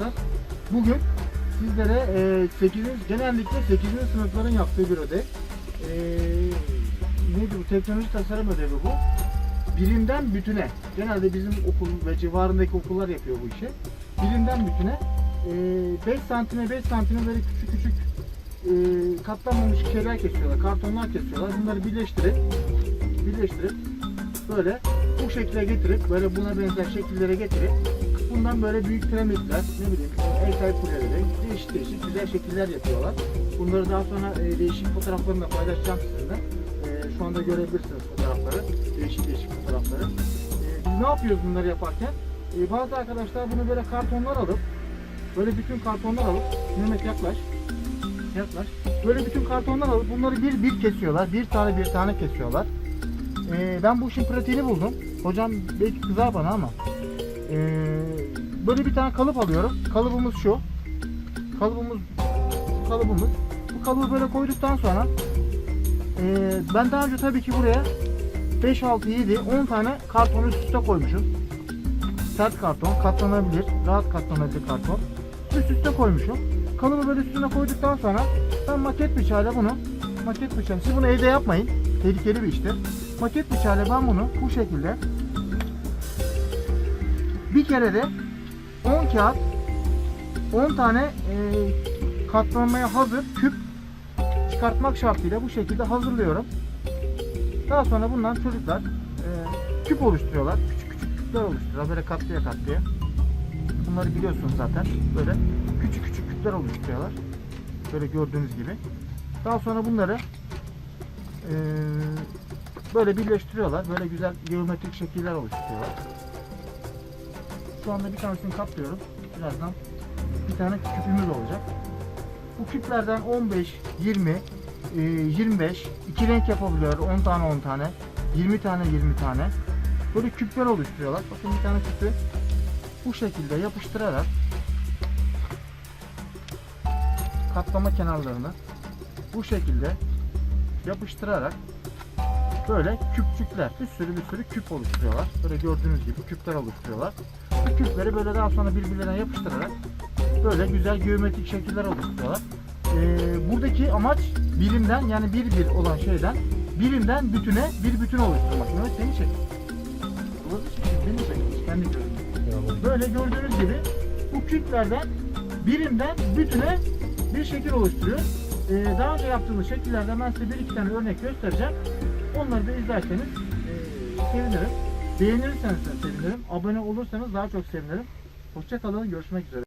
arkadaşlar. Bugün sizlere e, 8. genellikle 8. sınıfların yaptığı bir ödev. E, neydi bu? Teknoloji tasarım ödevi bu. Birinden bütüne. Genelde bizim okul ve civarındaki okullar yapıyor bu işi. Birinden bütüne e, 5 santime 5 santime böyle küçük küçük e, katlanmamış şeyler kesiyorlar. Kartonlar kesiyorlar. Bunları birleştirip birleştirip böyle bu şekle getirip böyle buna benzer şekillere getirip bundan böyle büyük piramitler ne bileyim heykel kuleleri değişik değişik güzel şekiller yapıyorlar. Bunları daha sonra e, değişik fotoğraflarını da paylaşacağım sizinle. E, şu anda görebilirsiniz fotoğrafları. Değişik değişik fotoğrafları. E, biz ne yapıyoruz bunları yaparken? E, bazı arkadaşlar bunu böyle kartonlar alıp böyle bütün kartonlar alıp Mehmet yaklaş yaklaş. Böyle bütün kartonlar alıp bunları bir bir kesiyorlar. Bir tane bir tane kesiyorlar. Ee, ben bu işin pratiğini buldum. Hocam belki kızar bana ama. Ee, böyle bir tane kalıp alıyorum. Kalıbımız şu. Kalıbımız kalıbımız. Bu kalıbı böyle koyduktan sonra ee, ben daha önce tabii ki buraya 5, 6, 7, 10 tane karton üst üste koymuşum. Sert karton, katlanabilir, rahat katlanabilir karton. Üst üste koymuşum. Kalıbı böyle üstüne koyduktan sonra ben maket bıçağıyla bunu maket bıçağı. Siz bunu evde yapmayın. Tehlikeli bir iştir. Maket bıçağıyla ben bunu bu şekilde bir kere de 10 kağıt 10 tane e, katlanmaya hazır küp çıkartmak şartıyla bu şekilde hazırlıyorum. Daha sonra bundan çocuklar e, küp oluşturuyorlar. Küçük küçük küpler oluşturuyorlar. Böyle katlıya katlıya. Bunları biliyorsunuz zaten. Böyle küçük küçük küpler oluşturuyorlar. Böyle gördüğünüz gibi. Daha sonra bunları e, böyle birleştiriyorlar. Böyle güzel geometrik şekiller oluşturuyorlar. Şu anda bir tanesini kaplıyorum. Birazdan bir tane küpümüz olacak. Bu küplerden 15, 20, e, 25, iki renk yapabiliyor. 10 tane 10 tane, 20 tane 20 tane. Böyle küpler oluşturuyorlar. Bakın bir tane küpü bu şekilde yapıştırarak katlama kenarlarını bu şekilde yapıştırarak böyle küpçükler, bir sürü bir sürü küp oluşturuyorlar. Böyle gördüğünüz gibi küpler oluşturuyorlar. Bu küpleri böyle daha sonra birbirlerine yapıştırarak böyle güzel geometrik şekiller oluşturuyorlar. Ee, buradaki amaç birimden yani bir bir olan şeyden birimden bütüne bir bütün oluşturmak. Evet beni çek. Beni çek. Kendi. Böyle gördüğünüz gibi bu küplerden birimden bütüne bir şekil oluşturuyor. Ee, daha önce yaptığımız şekillerden ben size bir iki tane örnek göstereceğim. Onları da izlerseniz e, sevinirim. Beğenirseniz sevinirim. Abone olursanız daha çok sevinirim. Hoşçakalın. Görüşmek üzere.